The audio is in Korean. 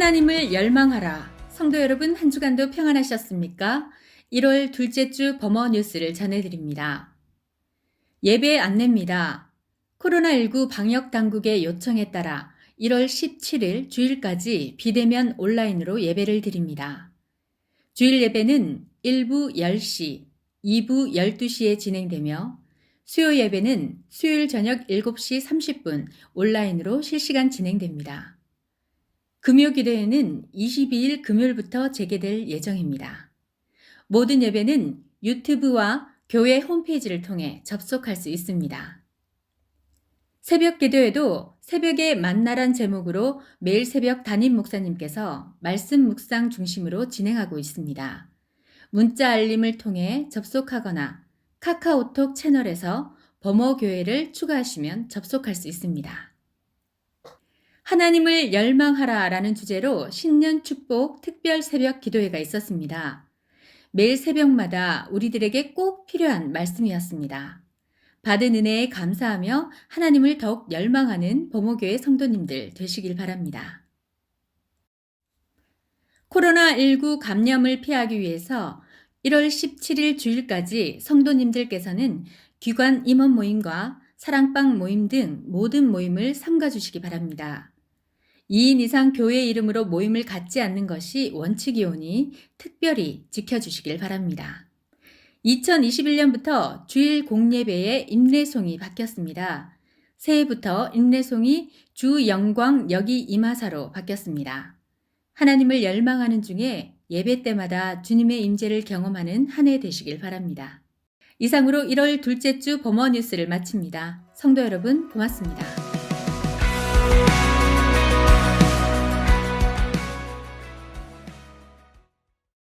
하나님을 열망하라. 성도 여러분, 한 주간도 평안하셨습니까? 1월 둘째 주 범어 뉴스를 전해드립니다. 예배 안내입니다. 코로나19 방역 당국의 요청에 따라 1월 17일 주일까지 비대면 온라인으로 예배를 드립니다. 주일 예배는 1부 10시, 2부 12시에 진행되며 수요 예배는 수요일 저녁 7시 30분 온라인으로 실시간 진행됩니다. 금요 기도회는 22일 금요일부터 재개될 예정입니다. 모든 예배는 유튜브와 교회 홈페이지를 통해 접속할 수 있습니다. 새벽 기도회도 새벽에 만나란 제목으로 매일 새벽 담임 목사님께서 말씀 묵상 중심으로 진행하고 있습니다. 문자 알림을 통해 접속하거나 카카오톡 채널에서 범어교회를 추가하시면 접속할 수 있습니다. 하나님을 열망하라 라는 주제로 신년 축복 특별 새벽 기도회가 있었습니다. 매일 새벽마다 우리들에게 꼭 필요한 말씀이었습니다. 받은 은혜에 감사하며 하나님을 더욱 열망하는 범호교회 성도님들 되시길 바랍니다. 코로나19 감염을 피하기 위해서 1월 17일 주일까지 성도님들께서는 기관 임원 모임과 사랑방 모임 등 모든 모임을 삼가 주시기 바랍니다. 2인 이상 교회 이름으로 모임을 갖지 않는 것이 원칙이오니 특별히 지켜주시길 바랍니다. 2021년부터 주일 공예배의 임례송이 바뀌었습니다. 새해부터 임례송이 주 영광 여기 임하사로 바뀌었습니다. 하나님을 열망하는 중에 예배 때마다 주님의 임재를 경험하는 한 해 되시길 바랍니다. 이상으로 1월 둘째 주 범어 뉴스를 마칩니다. 성도 여러분 고맙습니다.